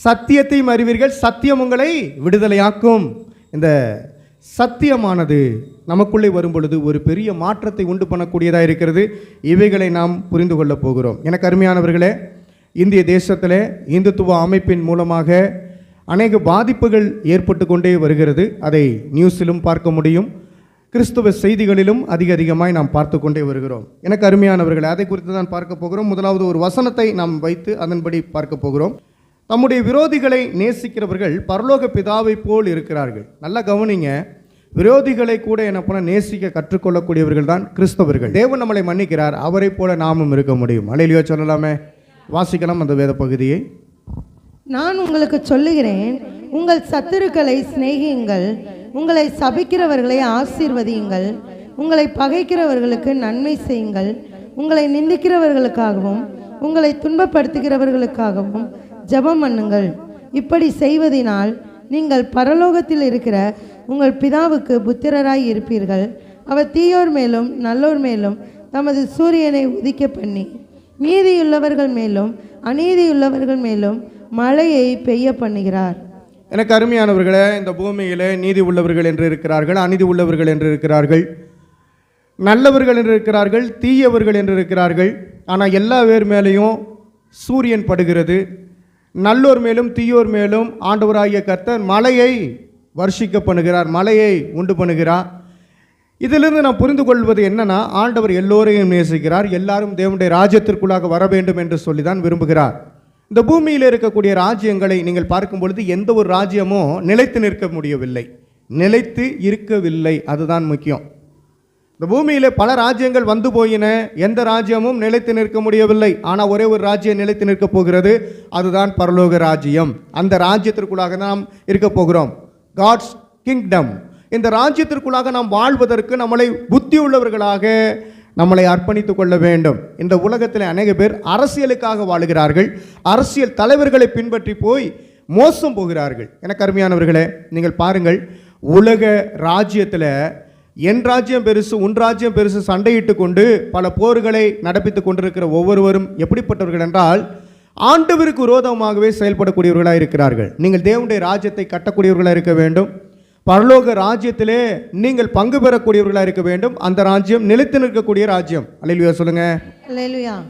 சத்தியத்தையும் அறிவீர்கள். சத்தியம் உங்களை விடுதலையாக்கும். இந்த சத்தியமானது நமக்குள்ளே வரும் பொழுது ஒரு பெரிய மாற்றத்தை உண்டு பண்ணக்கூடியதாக இருக்கிறது. இவைகளை நாம் புரிந்து கொள்ளப் போகிறோம். எனக்கு அருமையானவர்களே இந்திய தேசத்தில் இந்துத்துவ அமைப்பின் மூலமாக அநேக பாதிப்புகள் ஏற்பட்டு கொண்டே வருகிறது. அதை நியூஸிலும் பார்க்க முடியும். கிறிஸ்துவ செய்திகளிலும் அதிக அதிகமாய் நாம் பார்த்து கொண்டே வருகிறோம். எனக்கு அருமையானவர்கள் அதை குறித்து தான் பார்க்க போகிறோம். முதலாவது ஒரு வசனத்தை நாம் வைத்து அதன்படி பார்க்க போகிறோம். தம்முடைய விரோதிகளை நேசிக்கிறவர்கள் பரலோக பிதாவை போல் இருக்கிறார்கள். நல்லா கவனிங்க. விரோதிகளை கூட என்ன பண்ண நேசிக்க கற்றுக்கொள்ளக்கூடியவர்கள் தான் கிறிஸ்தவர்கள். தேவன் நம்மளை மன்னிக்கிறார். அவரை போல நாமும் இருக்க முடியும். அலையிலையோ சொல்லலாமே. வாசிக்கலாம் அந்த வேத பகுதியை. நான் உங்களுக்கு சொல்லுகிறேன் உங்கள் சத்துருக்களை சிநேகியுங்கள் உங்களை சபிக்கிறவர்களை ஆசீர்வதியுங்கள் உங்களை பகைக்கிறவர்களுக்கு நன்மை செய்யுங்கள் உங்களை நிந்திக்கிறவர்களுக்காகவும் உங்களை துன்பப்படுத்துகிறவர்களுக்காகவும் ஜெபம் பண்ணுங்கள். இப்படி செய்வதினால் நீங்கள் பரலோகத்தில் இருக்கிற உங்கள் பிதாவுக்கு புத்திரராய் இருப்பீர்கள். அவர் தீயோர் மேலும் நல்லோர் மேலும் தமது சூரியனை உதிக்க பண்ணி நீதியுள்ளவர்கள் மேலும் அநீதியுள்ளவர்கள் மேலும் மழையை பெய்ய பண்ணுகிறார். எனக்கு அருமையானவர்களே இந்த பூமியிலே நீதி உள்ளவர்கள் என்று இருக்கிறார்கள் அநீதி உள்ளவர்கள் என்று இருக்கிறார்கள். நல்லவர்கள் என்று இருக்கிறார்கள் தீயவர்கள் என்று இருக்கிறார்கள். ஆனால் எல்லா பேர் மேலேயும் சூரியன் படுகிறது. நல்லோர் மேலும் தீயோர் மேலும் ஆண்டவராகிய கர்த்தர் மலையை வர்ஷிக்க பண்ணுகிறார் மலையை உண்டு பண்ணுகிறார். இதிலிருந்து நாம் புரிந்து கொள்வது என்னன்னா ஆண்டவர் எல்லோரையும் நேசிக்கிறார் எல்லாரும் தேவனுடைய ராஜ்யத்திற்குள்ளாக வர வேண்டும் என்று சொல்லி தான் விரும்புகிறார். இந்த பூமியில் இருக்கக்கூடிய ராஜ்யங்களை நீங்கள் பார்க்கும் பொழுது எந்த ஒரு ராஜ்யமும் நிலைத்து நிற்க முடியவில்லை. நிலைத்து இருக்கவில்லை அதுதான் முக்கியம். இந்த பூமியில் பல ராஜ்யங்கள் வந்து போயின. எந்த ராஜ்யமும் நிலைத்து நிற்க முடியவில்லை. ஆனால் ஒரே ஒரு ராஜ்யம் நிலைத்து நிற்கப் போகிறது. அதுதான் பரலோக ராஜ்யம். அந்த ராஜ்யத்திற்குள்ளாக நாம் இருக்க போகிறோம். காட்ஸ் கிங்டம் இந்த ராஜ்யத்திற்குள்ளாக நாம் வாழ்வதற்கு நம்மளை புத்தி உள்ளவர்களாக நம்மளை அர்ப்பணித்துக் கொள்ள வேண்டும். இந்த உலகத்தில் அநேக பேர் அரசியலுக்காக வாழுகிறார்கள். அரசியல் தலைவர்களை பின்பற்றி போய் மோசம் போகிறார்கள். என கருமையானவர்களே நீங்கள் பாருங்கள். உலக ராஜ்யத்தில் என் ராஜ்யம் பெருசு உன் ராஜ்யம் பெருசு சண்டையிட்டு கொண்டு பல போர்களை நடப்பித்து கொண்டிருக்கிற ஒவ்வொருவரும் எப்படிப்பட்டவர்கள் என்றால் ஆண்டவருக்கு விரோதமாகவே செயல்படக்கூடியவர்களாக இருக்கிறார்கள். நீங்கள் தேவனுடைய ராஜ்யத்தை கட்டக்கூடியவர்களாக இருக்க வேண்டும். பரலோக ராஜ்யத்திலே நீங்கள் பங்கு பெறக்கூடியவர்களாக இருக்க வேண்டும். அந்த ராஜ்யம் நிலைத்து நிற்கக்கூடிய ராஜ்யம். அலையிலுயா சொல்லுங்க.